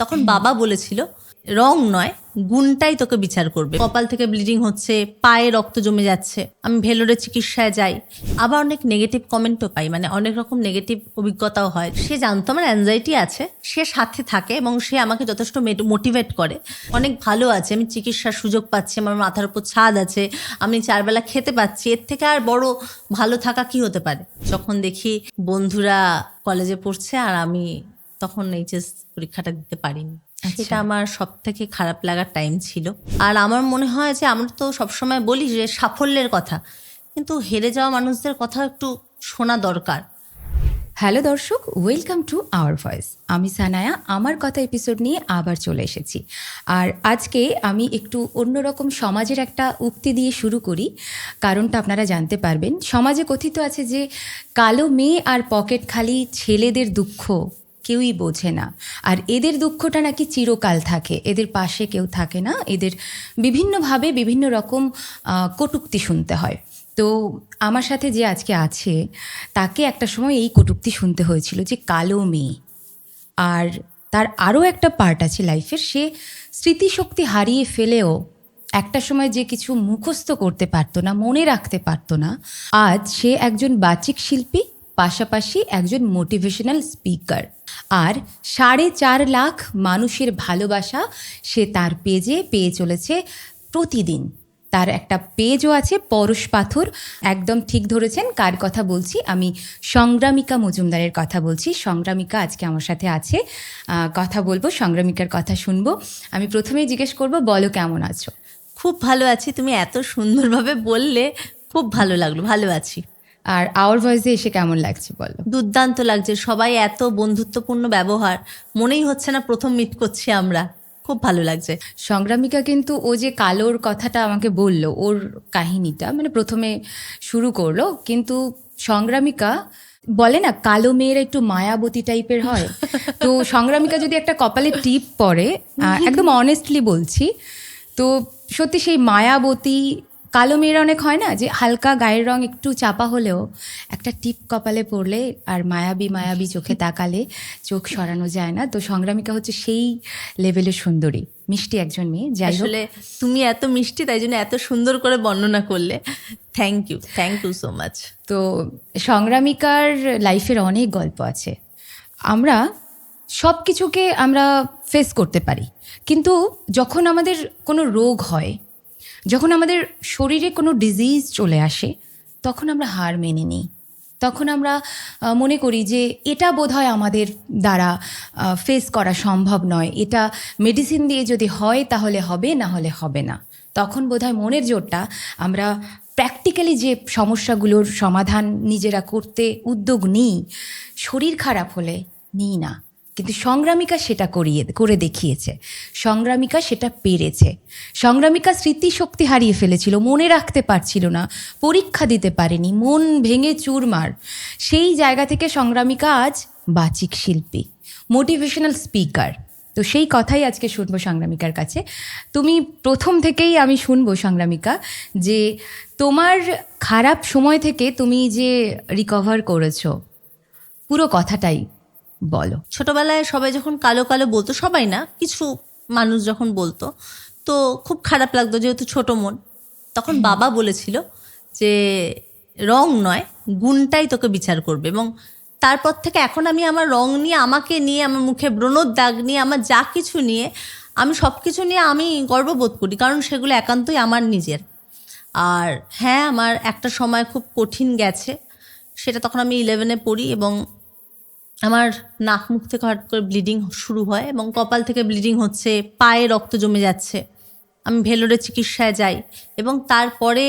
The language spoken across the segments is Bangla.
তখন বাবা বলেছিল, রং নয়, গুণটাই তোকে বিচার করবে। কপাল থেকে ব্লিডিং হচ্ছে, পায়ে রক্ত জমে যাচ্ছে। আমি ভেলোরে চিকিৎসায় যাই। আবার অনেক নেগেটিভ কমেন্টও পাই মানে অনেক রকম নেগেটিভ অভিজ্ঞতাও হয়। সে জানতো, আমার অ্যাংজাইটি আছে, সে সাথে থাকে এবং সে আমাকে যথেষ্ট মোটিভেট করে। অনেক ভালো আছে, আমি চিকিৎসার সুযোগ পাচ্ছি, আমার মাথার উপর ছাদ আছে, আমি চারবেলা খেতে পাচ্ছি, এর থেকে আর বড় ভালো থাকা কি হতে পারে? যখন দেখি বন্ধুরা কলেজে পড়ছে আর আমি তখন এইচএস পরীক্ষাটা দিতে পারিনি। সেটা আমার সব থেকে খারাপ লাগার টাইম ছিল। আর আমার মনে হয় যে আমরা তো সবসময় বলি যে সাফল্যের কথা। কিন্তু হেরে যাওয়া মানুষদের কথা একটু শোনা দরকার। হ্যালো দর্শক ওয়েলকাম টু আওয়ার ভয়েস আমি সানায়া আমার কথা এপিসোড নিয়ে আবার চলে এসেছি। আর আজকে আমি একটু অন্যরকম সমাজের একটা উক্তি দিয়ে শুরু করি। কারণটা আপনারা জানতে পারবেন। সমাজে কথিত আছে যে কালো মেয়ে আর পকেট খালি ছেলেদের দুঃখ। কেউই বোঝে না। আর এদের দুঃখটা নাকি চিরকাল থাকে। এদের পাশে কেউ থাকে না। এদের বিভিন্নভাবে বিভিন্ন রকম কটূক্তি শুনতে হয়। তো আমার সাথে যে আজকে আছে, তাকে একটা সময় এই কটূক্তি শুনতে হয়েছিল যে কালো মেয়ে। আর তার আরও একটা পার্ট আছে লাইফের সে স্মৃতিশক্তি হারিয়ে ফেলেও একটা সময় যে কিছু মুখস্থ করতে পারতো না, মনে রাখতে পারতো না, আজ সে একজন বাচিক শিল্পী, পাশাপাশি একজন মোটিভেশনাল স্পিকার আর সাড়ে চার লাখ মানুষের ভালোবাসা সে তার পেজে পেয়ে চলেছে প্রতিদিন। তার একটা পেজও আছে, পরশ পাথর। একদম ঠিক ধরেছেন, কার কথা বলছি? আমি সংগ্রামিকা মজুমদারের কথা বলছি। সংগ্রামিকা আজকে আমার সাথে আছে। কথা বলব, সংগ্রামিকার কথা শুনব। আমি প্রথমেই জিজ্ঞেস করব, বলো কেমন আছো? খুব ভালো আছি। তুমি এত সুন্দরভাবে বললে খুব ভালো লাগল, ভালো আছি। আর আওয়ার ভয়েসে এসে কেমন লাগছে বলো? দুর্দান্ত লাগছে। সবাই এত বন্ধুত্বপূর্ণ ব্যবহার। মনেই হচ্ছে না প্রথম মিট করছি আমরা। খুব ভালো লাগছে। সংগ্রামিকা কিন্তু ও যে কালোর কথাটা আমাকে বলল ওর কাহিনীটা মানে প্রথমে শুরু করল কিন্তু সংগ্রামিকা বলে না কালো মেয়েরা একটু মায়াবতী টাইপের হয়। তো সংগ্রামিকা যদি একটা কপালে টিপ পরে একদম অনেস্টলি বলছি তো সত্যি সেই মায়াবতী কালো মেয়েরা অনেক হয় না? যে হালকা গায়ের রং একটু চাপা হলেও একটা টিপ কপালে পড়লে আর মায়াবী মায়াবী চোখে তাকালে চোখ সরানো যায় না। তো সংগ্রামিকা হচ্ছে সেই লেভেলের সুন্দরী। মিষ্টি একজন মেয়ে। যাই আসলে তুমি এত মিষ্টি তাই জন্য এত সুন্দর করে বর্ণনা করলে। Thank you thank you so much তো সংগ্রামিকার লাইফের অনেক গল্প আছে। আমরা সব কিছুকে আমরা ফেস করতে পারি। কিন্তু যখন আমাদের কোনো রোগ হয় যখন আমাদের শরীরে কোনো ডিজিজ চলে আসে, তখন আমরা হার মেনে নিই। তখন আমরা মনে করি যে এটা বোধহয় আমাদের দ্বারা ফেস করা সম্ভব নয়। এটা মেডিসিন দিয়ে যদি হয়, তাহলে হবে, না হলে হবে না। তখন বোধহয় মনের জোরটা আমরা প্র্যাকটিক্যালি যে সমস্যাগুলোর সমাধান নিজেরা করতে উদ্যোগ নিই, শরীর খারাপ হলে নিই না। কিন্তু সংগ্রামিকা সেটা করিয়ে, করে দেখিয়েছে। সংগ্রামিকা সেটা পেরেছে। সংগ্রামিকা স্মৃতিশক্তি হারিয়ে ফেলেছিল, মনে রাখতে পারছিল না, পরীক্ষা দিতে পারেনি, মন ভেঙে চুরমার। সেই জায়গা থেকে সংগ্রামিকা আজ বাচিক শিল্পী মোটিভেশনাল স্পিকার তো সেই কথাই আজকে শুনব সংগ্রামিকার কাছে। তুমি প্রথম থেকেই আমি শুনব সংগ্রামিকা, যে তোমার খারাপ সময় থেকে তুমি যে রিকভার করেছ, পুরো কথাটাই বলো। ছোটবেলায় সবাই যখন কালো কালো বলতো সবাই না কিছু মানুষ যখন বলতো তো খুব খারাপ লাগতো যেহেতু ছোট মন। তখন বাবা বলেছিল যে রং নয় গুণটাই তোকে বিচার করবে। এবং তারপর থেকে এখন আমি আমার রং নিয়ে আমাকে নিয়ে আমার মুখে ব্রণর দাগ নিয়ে আমার যা কিছু নিয়ে আমি সব কিছু নিয়ে আমি গর্ববোধ করি কারণ সেগুলো একান্তই আমার নিজের। আর হ্যাঁ আমার একটা সময় খুব কঠিন গেছে সেটা তখন আমি ইলেভেনে পড়ি এবং আমার নাক মুখ থেকে হঠাৎ করে ব্লিডিং শুরু হয় এবং কপাল থেকে ব্লিডিং হচ্ছে, পায়ে রক্ত জমে যাচ্ছে। আমি ভেলোরে চিকিৎসায় যাই এবং তারপরে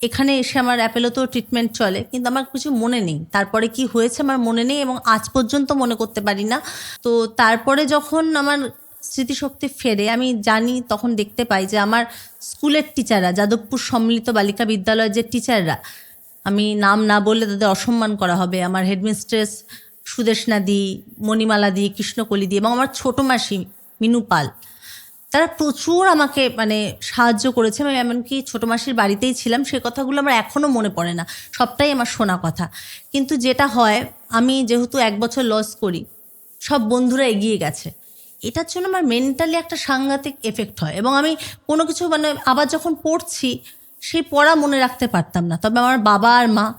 এখানে এসে আমার অ্যাপেলোতেও ট্রিটমেন্ট চলে, কিন্তু আমার কিছু মনে নেই। তারপরে কি হয়েছে আমার মনে নেই এবং আজ পর্যন্ত মনে করতে পারি না। তো তারপরে যখন আমার স্মৃতিশক্তি ফেরে, আমি জানি, তখন দেখতে পাই যে আমার স্কুলের টিচাররা যাদবপুর সম্মিলিত বালিকা বিদ্যালয়ের যে টিচাররা আমি নাম না বললে তাদের অসম্মান করা হবে। আমার হেডমিস্ট্রেস সুদেশনা দি, মণিমালা দি, কৃষ্ণকলি দি এবং আমার ছোট মাসি মিনু পাল তারা প্রচুর আমাকে মানে সাহায্য করেছে। আমি এমনকি ছোটো মাসির বাড়িতেই ছিলাম, সে কথাগুলো আমার এখনও মনে পড়ে না। সবটাই আমার শোনা কথা। কিন্তু যেটা হয়, আমি যেহেতু এক বছর লস করি, সব বন্ধুরা এগিয়ে গেছে। এটার জন্য আমার মেন্টালি একটা সাংঘাতিক এফেক্ট হয় এবং আমি কোনো কিছু মানে আবার যখন পড়ছি, সেই পড়া মনে রাখতে পারতাম না। তবে আমার বাবা আর মা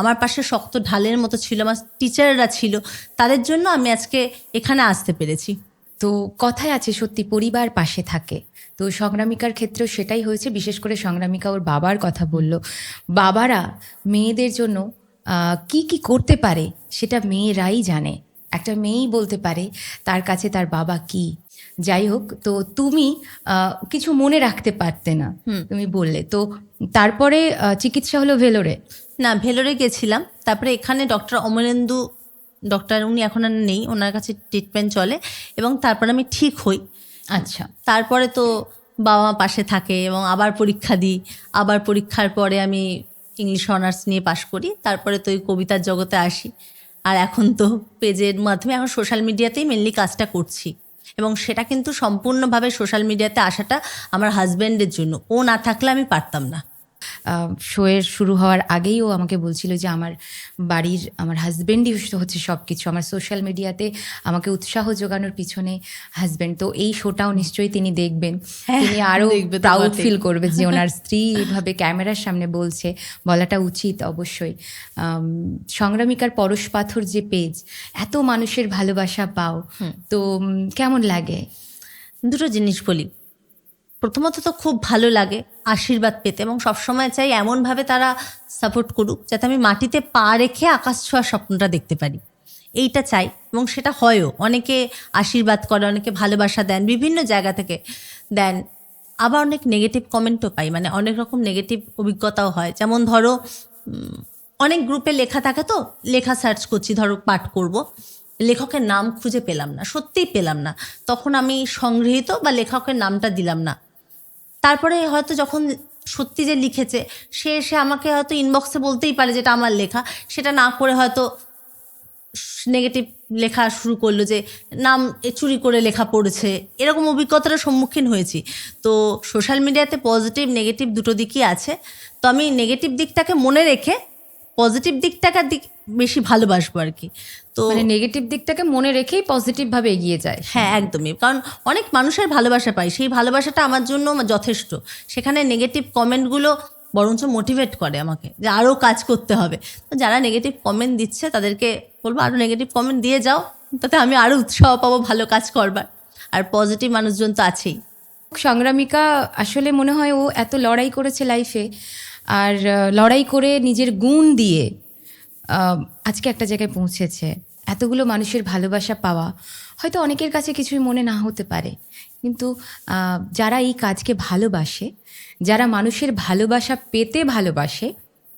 আমার পাশে শক্ত ঢালের মতো ছিল আমার টিচাররা ছিল তাদের জন্য আমি আজকে এখানে আসতে পেরেছি। তো কথায় আছে সত্যি পরিবার পাশে থাকে। তো সংগ্রামিকার ক্ষেত্রেও সেটাই হয়েছে বিশেষ করে সংগ্রামিকা ওর বাবার কথা বলল। বাবারা মেয়েদের জন্য কি কি করতে পারে সেটা মেয়েরাই জানে। একটা মেয়েই বলতে পারে তার কাছে তার বাবা কি। যাই হোক তো তুমি কিছু মনে রাখতে পারতে না তুমি বললে। তো তারপরে চিকিৎসা হলো ভেলোরে। না ভেলোরে গেছিলাম। তারপরে এখানে ডক্টর অমলেন্দু ডক্টর উনি এখন আর নেই ওনার কাছে ট্রিটমেন্ট চলে এবং তারপর আমি ঠিক হই। আচ্ছা। তারপরে তো বাবা মা পাশে থাকে এবং আবার পরীক্ষা দিই। আবার পরীক্ষার পরে আমি ইংলিশ অনার্স নিয়ে পাশ করি। তারপরে তো ওই কবিতার জগতে আসি। আর এখন তো পেজের মাধ্যমে এখন সোশ্যাল মিডিয়াতেই মেনলি কাজটা করছি। এবং সেটা কিন্তু সম্পূর্ণভাবে সোশ্যাল মিডিয়াতে আসাটা আমার হাজব্যান্ডের জন্য। ও না থাকলে আমি পারতাম না। শোয়ের শুরু হওয়ার আগেই ও আমাকে বলছিল যে আমার বাড়ির আমার হাজব্যান্ডই হচ্ছে সব কিছু আমার সোশ্যাল মিডিয়াতে আমাকে উৎসাহ যোগানোর পিছনে হাজব্যান্ড তো এই শোটাও নিশ্চয়ই তিনি দেখবেন। তিনি আরও প্রাউড ফিল করবে যে ওনার স্ত্রী এভাবে ক্যামেরার সামনে বলছে। বলাটা উচিত অবশ্যই। সংগ্রামিকার পরশ পাথর যে পেজ এত মানুষের ভালোবাসা পাও। তো কেমন লাগে? দুটো জিনিস বলি। প্রথমত তো খুব ভালো লাগে। আশীর্বাদ পেতে এবং সবসময় চাই এমনভাবে তারা সাপোর্ট করুক, যাতে আমি মাটিতে পা রেখে আকাশ ছোঁয়ার স্বপ্নটা দেখতে পারি। এইটা চাই এবং সেটা হয়ও। অনেকে আশীর্বাদ করে, অনেকে ভালোবাসা দেন, বিভিন্ন জায়গা থেকে দেন। আবার অনেক নেগেটিভ কমেন্টও পাই মানে অনেক রকম নেগেটিভ অভিজ্ঞতাও হয়। যেমন ধরো অনেক গ্রুপে লেখা থাকে তো, লেখা সার্চ করছি, ধরো পাঠ করব। লেখকের নাম খুঁজে পেলাম না, সত্যিই পেলাম না। তখন আমি সংগৃহীত বা লেখকের নামটা দিলাম না। তারপরে হয়তো যখন সত্যি যে লিখেছে, সে এসে আমাকে হয়তো ইনবক্সে বলতেই পারে যেটা আমার লেখা। সেটা না করে হয়তো নেগেটিভ লেখা শুরু করল যে, নাম চুরি করে লেখা পড়েছে। এরকম অভিজ্ঞতার সম্মুখীন হয়েছি। তো সোশ্যাল মিডিয়াতে পজিটিভ নেগেটিভ দুটো দিকই আছে। তো আমি নেগেটিভ দিকটাকে মনে রেখে পজিটিভ দিকটাকে দিক বেশি ভালোবাসবো আর কি। তো মানে নেগেটিভ দিকটাকে মনে রেখেই পজিটিভভাবে এগিয়ে যায়। হ্যাঁ একদমই। কারণ অনেক মানুষের ভালোবাসা পাই। সেই ভালোবাসাটা আমার জন্য যথেষ্ট। সেখানে নেগেটিভ কমেন্টগুলো বরঞ্চ মোটিভেট করে আমাকে যে আরও কাজ করতে হবে। তো যারা নেগেটিভ কমেন্ট দিচ্ছে তাদেরকে বলব আরও নেগেটিভ কমেন্ট দিয়ে যাও। তাতে আমি আরও উৎসাহ পাবো ভালো কাজ করবার। আর পজিটিভ মানুষজন তো আছেই। সংগ্রামিকা আসলে মনে হয় ও এত লড়াই করেছে লাইফে আর লড়াই করে নিজের গুণ দিয়ে আজকে একটা জায়গায় পৌঁছেছে। এতগুলো মানুষের ভালোবাসা পাওয়া হয়তো অনেকের কাছে কিছুই মনে না হতে পারে। কিন্তু যারা এই কাজকে ভালোবাসে, যারা মানুষের ভালোবাসা পেতে ভালোবাসে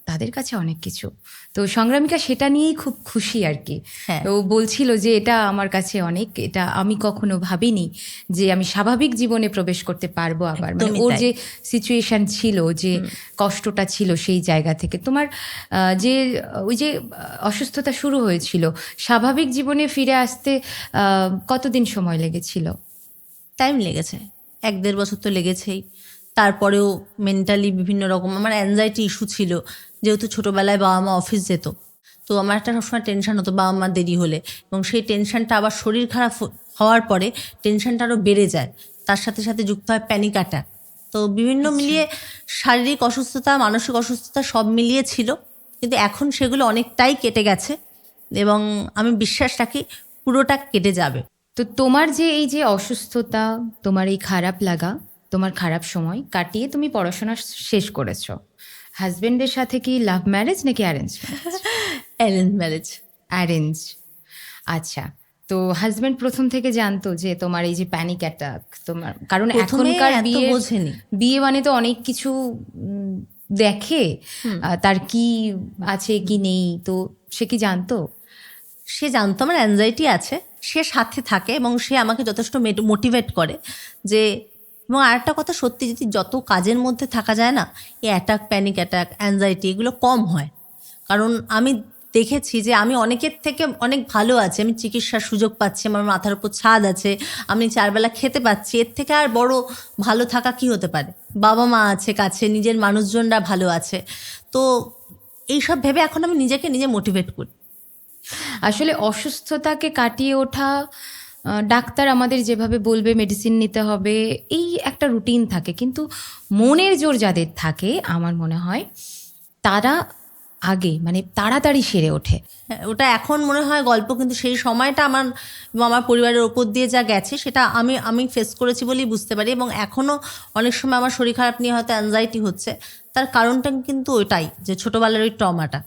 তাদের কাছে অনেক কিছু। তো সংগ্রামিকা সেটা নিয়েই খুব খুশি আর কি। হ্যাঁ। তো বলছিল যে এটা আমার কাছে অনেক এটা আমি কখনো ভাবিনি যে আমি স্বাভাবিক জীবনে প্রবেশ করতে পারব আবার। মানে ওর যে সিচুয়েশন ছিল যে কষ্টটা ছিল সেই জায়গা থেকে তোমার যে ওই যে অসুস্থতা শুরু হয়েছিল স্বাভাবিক জীবনে ফিরে আসতে কতদিন সময় লেগেছিল? টাইম লেগেছে। এক দেড় বছর তো লেগেছেই। তারপরেও মেন্টালি বিভিন্ন রকম আমার অ্যাংজাইটি ইস্যু ছিল যেহেতু ছোটোবেলায় বাবা মা অফিস যেত। তো আমার একটা সবসময় টেনশন হতো বাবা মা দেরি হলে এবং সেই টেনশনটা আবার শরীর খারাপ হওয়ার পরে টেনশনটা আরও বেড়ে যায়। তার সাথে সাথে যুক্ত হয় প্যানিক অ্যাটাক তো বিভিন্ন মিলিয়ে শারীরিক অসুস্থতা মানসিক অসুস্থতা সব মিলিয়ে ছিল কিন্তু এখন সেগুলো অনেকটাই কেটে গেছে এবং আমি বিশ্বাস রাখি পুরোটা কেটে যাবে। তো তোমার যে এই যে অসুস্থতা তোমার এই খারাপ লাগা তোমার খারাপ সময় কাটিয়ে তুমি পড়াশোনা শেষ করেছ। হাজবেন্ডের সাথে কি লাভ ম্যারেজ নাকি অ্যারেঞ্জ অ্যারেঞ্জ ম্যারেজ অ্যারেঞ্জ আচ্ছা তো হাজবেন্ড প্রথম থেকে জানতো যে তোমার এই যে প্যানিক অ্যাটাক তোমার কারণ এখনকার বিয়ে বোঝেনি। বিয়ে মানে তো অনেক কিছু দেখে। তার কি আছে কি নেই তো সে কি জানতো? সে জানতো আমার অ্যাংজাইটি আছে। সে সাথে থাকে এবং সে আমাকে যথেষ্ট মোটিভেট করে যে এবং আরেকটা কথা সত্যি, যদি যত কাজের মধ্যে থাকা যায় না, এই অ্যাটাক প্যানিক অ্যাটাক অ্যাংজাইটি এগুলো কম হয়। কারণ আমি দেখেছি যে আমি অনেকের থেকে অনেক ভালো আছি, আমি চিকিৎসার সুযোগ পাচ্ছি, আমার মাথার উপর ছাদ আছে, আমি চারবেলা খেতে পাচ্ছি, এর থেকে আর বড় ভালো থাকা কি হতে পারে? বাবা মা আছে কাছে, নিজের মানুষজনরা ভালো আছে। তো এইসব ভেবে এখন আমি নিজেকে নিজে মোটিভেট করি। আসলে অসুস্থতাকে কাটিয়ে ওঠা ডাক্তার আমাদের যেভাবে বলবে মেডিসিন নিতে হবে এই একটা রুটিন থাকে। কিন্তু মনের জোর যাদের থাকে আমার মনে হয় তারা আগে মানে তাড়াতাড়ি সেরে ওঠে। হ্যাঁ, ওটা এখন মনে হয় গল্প কিন্তু সেই সময়টা আমার আমার পরিবারের ওপর দিয়ে যা গেছে সেটা আমি আমি ফেস করেছি বলেই বুঝতে পারি এবং এখনও অনেক সময় আমার শরীর খারাপ নিয়ে হয়তো অ্যাংজাইটি হচ্ছে। তার কারণটা কিন্তু ওইটাই যে ছোটোবেলার ওই ট্রমাটা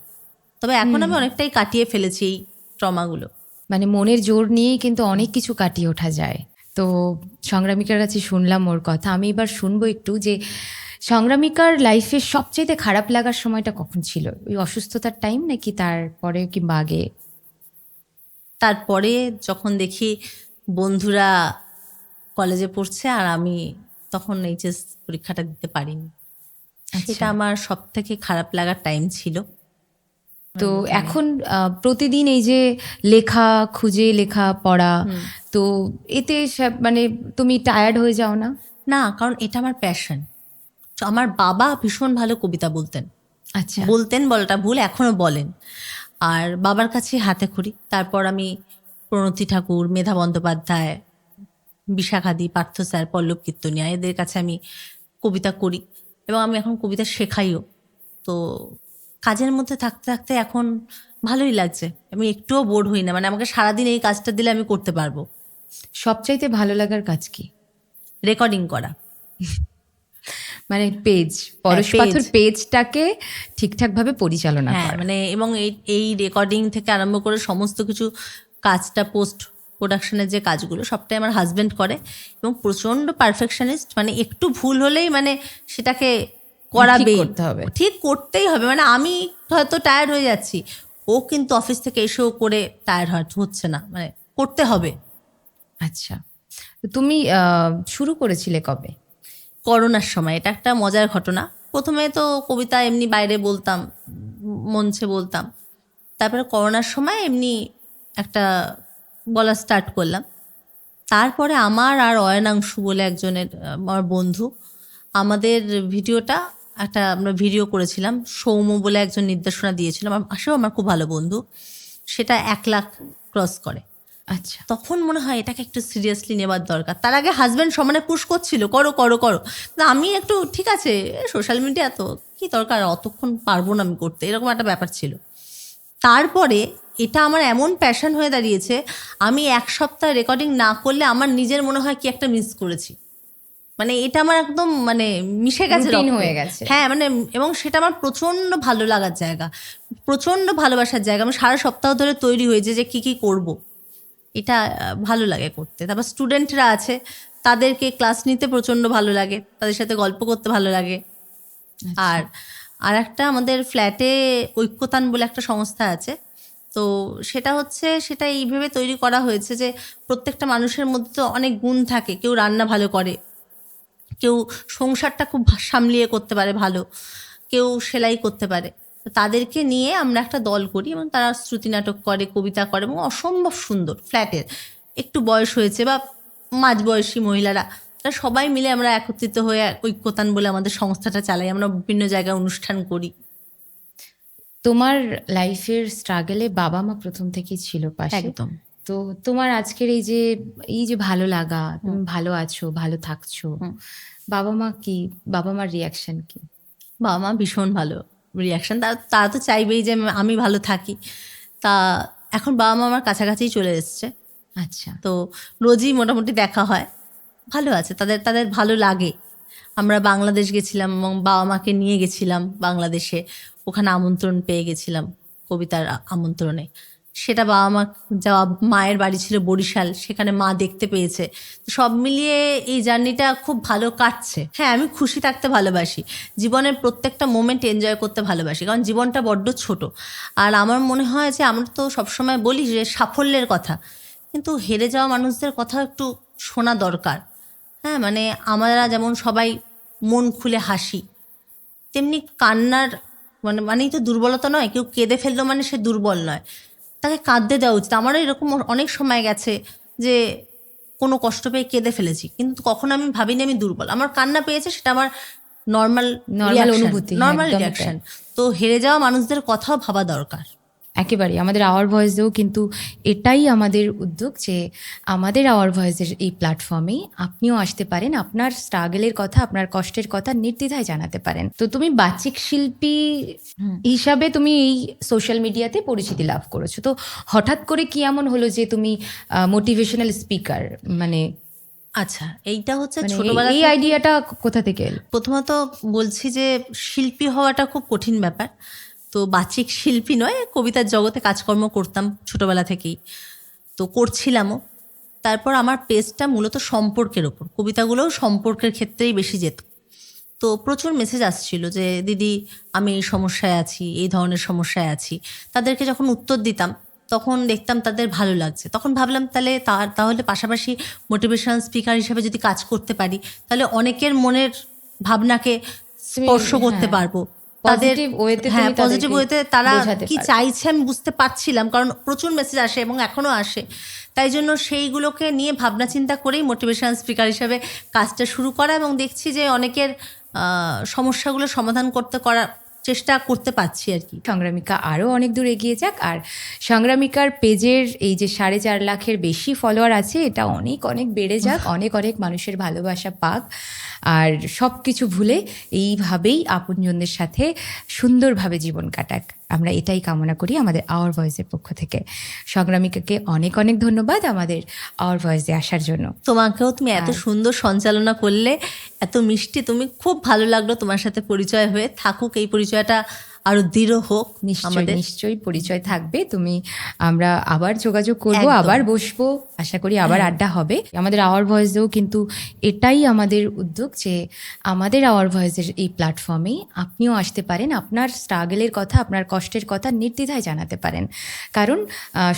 তবে এখন আমি অনেকটাই কাটিয়ে ফেলেছি এই ট্রমাগুলো মানে মনের জোর নিয়েই কিন্তু অনেক কিছু কাটিয়ে ওঠা যায়। তো সংগ্রামিকার কাছে শুনলাম ওর কথা। আমি এবার শুনব একটু যে সংগ্রামিকার লাইফের সবচেয়ে খারাপ লাগার সময়টা কখন ছিল? ওই অসুস্থতার টাইম নাকি তারপরে কিংবা আগে? তারপরে যখন দেখি বন্ধুরা কলেজে পড়ছে আর আমি তখন এইচএস পরীক্ষাটা দিতে পারিনি। সেটা আমার সব থেকে খারাপ লাগার টাইম ছিল। তো এখন প্রতিদিন এই যে লেখা খুঁজে লেখা পড়া তো এতে সব- মানে তুমি টায়ার্ড হয়ে যাও না? না কারণ এটা আমার প্যাশন আমার বাবা ভীষণ ভালো কবিতা বলতেন। আচ্ছা। বলতেন বলাটা ভুল এখনও বলেন। আর বাবার কাছে হাতে খড়ি তারপর আমি প্রণতি ঠাকুর মেধা বন্দ্যোপাধ্যায় বিশাখাদি পার্থ স্যার পল্লব কীর্তনিয়া এদের কাছে আমি কবিতা করি। এবং আমি এখন কবিতা শেখাইও। তো কাজের মধ্যে থাকতে থাকতে এখন ভালোই লাগছে। আমি একটুও বোর হই না। মানে আমাকে সারাদিন এই কাজটা দিলে আমি করতে পারব। সবচাইতে ভালো লাগার কাজ কি? রেকর্ডিং করা। মানে পেজ পরশ পাথর পেজটাকে ঠিকঠাক ভাবে পরিচালনা হ্যাঁ করা। মানে এবং এই এই রেকর্ডিং থেকে আরম্ভ করে সমস্ত কিছু কাজটা পোস্ট প্রোডাকশনের যে কাজগুলো সবটাই আমার হাজব্যান্ড করে। এবং প্রচণ্ড পারফেকশনিস্ট মানে একটু ভুল হলেই মানে সেটাকে করাবে করতে হবে। ঠিক করতেই হবে। মানে আমি হয়তো টায়ার্ড হয়ে যাচ্ছি। ও কিন্তু অফিস থেকে এসেও করে টায়ার্ড হচ্ছে না। মানে করতে হবে। আচ্ছা। তুমি শুরু করেছিলে কবে? করোনার সময়। এটা একটা মজার ঘটনা। প্রথমে তো কবিতা এমনি বাইরে বলতাম মঞ্চে বলতাম। তারপরে করোনার সময় এমনি একটা বলা স্টার্ট করলাম। তারপরে আমার আর অয়নাংশু বলে একজনের আমার বন্ধু আমাদের ভিডিওটা একটা আমরা ভিডিও করেছিলাম সৌম্য বলে একজন নির্দেশনা দিয়েছিলাম আসেও আমার খুব ভালো বন্ধু সেটা এক লাখ ক্রস করে। আচ্ছা। তখন মনে হয় এটাকে একটু সিরিয়াসলি নেবার দরকার। তার আগে হাজব্যান্ড সমানে পুশ করছিল করো করো করো। না আমি একটু ঠিক আছে সোশ্যাল মিডিয়া তো কি দরকার অতক্ষণ পারব না আমি করতে এরকম একটা ব্যাপার ছিল। তারপরে এটা আমার এমন প্যাশন হয়ে দাঁড়িয়েছে আমি এক সপ্তাহ রেকর্ডিং না করলে আমার নিজের মনে হয় কি একটা মিস করেছি। মানে এটা আমার একদম মানে মিশে গেছে হয়ে গেছে। হ্যাঁ মানে এবং সেটা আমার প্রচণ্ড ভালো লাগার জায়গা। প্রচণ্ড ভালোবাসার জায়গা। আমি সারা সপ্তাহ ধরে তৈরি হয়েছে যে কি কি করব। এটা ভালো লাগে করতে। তারপর স্টুডেন্টরা আছে তাদেরকে ক্লাস নিতে প্রচণ্ড ভালো লাগে। তাদের সাথে গল্প করতে ভালো লাগে। আর আর একটা আমাদের ফ্ল্যাটে ঐক্যতান বলে একটা সংস্থা আছে। তো সেটা হচ্ছে সেটা এইভাবে তৈরি করা হয়েছে যে প্রত্যেকটা মানুষের মধ্যে তো অনেক গুণ থাকে। কেউ রান্না ভালো করে কেউ সংসারটা খুব সামলিয়ে করতে পারে ভালো কেউ সেলাই করতে পারে। তাদেরকে নিয়ে আমরা একটা দল করি এবং তারা শ্রুতি নাটক করে কবিতা করে এবং অসম্ভব সুন্দর ফ্ল্যাটের। একটু বয়স হয়েছে বা মাঝবয়সী মহিলারা তারা সবাই মিলে আমরা একত্রিত হয়ে ঐক্যতান বলে আমাদের সংস্থাটা চালাই। আমরা বিভিন্ন জায়গায় অনুষ্ঠান করি। তোমার লাইফের স্ট্রাগলে বাবা মা প্রথম থেকেই ছিল পাশে? একদম। তো তোমার আজকের এই যে এই যে ভালো লাগা তুমি ভালো আছো ভালো থাকছো বাবা মা কি বাবা মার রিয়াকশন কি? বাবা মা ভীষণ ভালো রিয়াকশন তারা তো চাইবেই যে আমি ভালো থাকি। তা এখন বাবা মা আমার কাছাকাছিই চলে এসছে। আচ্ছা। তো রোজই মোটামুটি দেখা হয়। ভালো আছে তাদের তাদের ভালো লাগে। আমরা বাংলাদেশ গেছিলাম এবং বাবা মাকে নিয়ে গেছিলাম বাংলাদেশে। ওখানে আমন্ত্রণ পেয়ে গেছিলাম কবিতার আমন্ত্রণে। সেটা বাবা মা যাওয়া মায়ের বাড়ি ছিল বরিশাল, সেখানে মা দেখতে পেয়েছে। তো সব মিলিয়ে এই জার্নিটা খুব ভালো কাটছে। হ্যাঁ আমি খুশি থাকতে ভালোবাসি। জীবনের প্রত্যেকটা মোমেন্ট এনজয় করতে ভালোবাসি, কারণ জীবনটা বড্ড ছোট। আর আমার মনে হয় যে আমরা তো সবসময় বলি যে সাফল্যের কথা, কিন্তু হেরে যাওয়া মানুষদের কথা একটু শোনা দরকার। হ্যাঁ মানে আমরা যেমন সবাই মন খুলে হাসি, তেমনি কান্নার মানে মানেই তো দুর্বলতা নয়, কেউ কেঁদে ফেলল মানে সে দুর্বল নয়। তাকে কাঁদতে দেওয়া উচিত। আমারও এরকম অনেক সময় গেছে যে কোনো কষ্ট পেয়ে কেঁদে ফেলেছি। কিন্তু কখনো আমি ভাবিনি আমি দুর্বল। আমার কান্না পেয়েছে সেটা আমার নর্মাল নর্মাল অনুভূতি, নর্মাল রিয়াকশন তো হেরে যাওয়া মানুষদের কথাও ভাবা দরকার। একেবারে আমাদের আওয়ার ভয়েসেও কিন্তু এটাই আমাদের উদ্যোগ যে আমাদের আওয়ার ভয়েসের এই প্ল্যাটফর্মে আপনিও আসতে পারেন আপনার স্ট্রাগলের কথা আপনার কষ্টের কথা নির্দ্বিধায় জানাতে পারেন। তো তুমি বাচিক শিল্পী হিসাবে তুমি এই সোশ্যাল মিডিয়াতে পরিচিতি লাভ করেছ। তো হঠাৎ করে কি এমন হলো যে তুমি মোটিভেশনাল স্পিকার মানে আচ্ছা এইটা হচ্ছে মানে ছোটবেলা এই আইডিয়াটা কোথা থেকে প্রথমত বলছি যে শিল্পী হওয়াটা খুব কঠিন ব্যাপার। তো বাচিক শিল্পী নয় কবিতার জগতে কাজকর্ম করতাম ছোটবেলা থেকেই। তো করছিলামও। তারপর আমার পেজটা মূলত সম্পর্কের ওপর। কবিতাগুলোও সম্পর্কের ক্ষেত্রেই বেশি যেত। তো প্রচুর মেসেজ আসছিল যে দিদি আমি এই সমস্যায় আছি এই ধরনের সমস্যায় আছি। তাদেরকে যখন উত্তর দিতাম তখন দেখতাম তাদের ভালো লাগছে। তখন ভাবলাম তাহলে তার তাহলে পাশাপাশি মোটিভেশনাল স্পিকার হিসেবে যদি কাজ করতে পারি তাহলে অনেকের মনের ভাবনাকে স্পর্শ করতে হ্যাঁ, পারব। তাদের হ্যাঁ পজিটিভ ওয়েতে তারা কি চাইছে আমি বুঝতে পারছিলাম কারণ প্রচুর মেসেজ আসে এবং এখনও আসে। তাই জন্য সেইগুলোকে নিয়ে ভাবনা চিন্তা করেই মোটিভেশনাল স্পিকার হিসাবে কাজটা শুরু করা এবং দেখছি যে অনেকের আহ, সমস্যাগুলো সমাধান করতে করার চেষ্টা করতে পারছি আর কি। সংগ্রামিকা আরও অনেক দূর এগিয়ে যাক। আর সংগ্রামিকার পেজের এই যে সাড়ে চার লাখের বেশি ফলোয়ার আছে এটা অনেক অনেক বেড়ে যাক অনেক অনেক মানুষের ভালোবাসা পাক। আর সব কিছু ভুলে এইভাবেই আপনজনদের সাথে সুন্দরভাবে জীবন কাটাক। আমরা এটাই কামনা করি আমাদের আওয়ার ভয়েসের পক্ষ থেকে সংগ্রামিকাকে অনেক অনেক ধন্যবাদ আমাদের আওয়ার ভয়েসে আসার জন্য তোমাকেও তুমি এত। সুন্দর সঞ্চালনা করলে এত মিষ্টি তুমি খুব ভালো লাগল তোমার সাথে পরিচয় হয়ে থাকুক এই পরিচয়টা আরও দৃঢ় হোক নিশ্চয়ই আমাদের নিশ্চয়ই। পরিচয় থাকবে। তুমি আমরা আবার যোগাযোগ করব আবার বসবো। আশা করি আবার আড্ডা হবে। আমাদের আওয়ার ভয়েসেও কিন্তু এটাই আমাদের উদ্যোগ যে আমাদের আওয়ার ভয়েসের এই প্ল্যাটফর্মে আপনিও আসতে পারেন আপনার স্ট্রাগলের কথা আপনার কষ্টের কথা নির্দ্বিধায় জানাতে পারেন। কারণ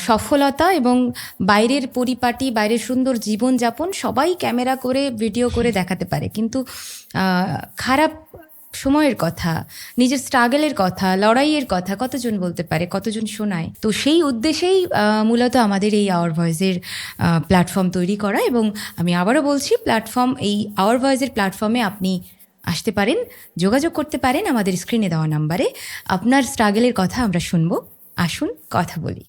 সফলতা এবং বাইরের পরিপাটি বাইরের সুন্দর জীবনযাপন সবাই ক্যামেরা করে ভিডিও করে দেখাতে পারে। কিন্তু খারাপ সময়ের কথা, নিজের স্ট্রাগলের কথা, লড়াইয়ের কথা কতজন বলতে পারে, কতজন শোনায়? তো সেই উদ্দেশ্যেই মূলত আমাদের এই আওয়ার ভয়েসের প্ল্যাটফর্ম তৈরি করা এবং আমি আবারও বলছি প্ল্যাটফর্ম এই আওয়ার ভয়েসের প্ল্যাটফর্মে আপনি আসতে পারেন, যোগাযোগ করতে পারেন আমাদের স্ক্রিনে দেওয়া নাম্বারে আপনার স্ট্রাগলের কথা আমরা শুনব। আসুন, কথা বলি।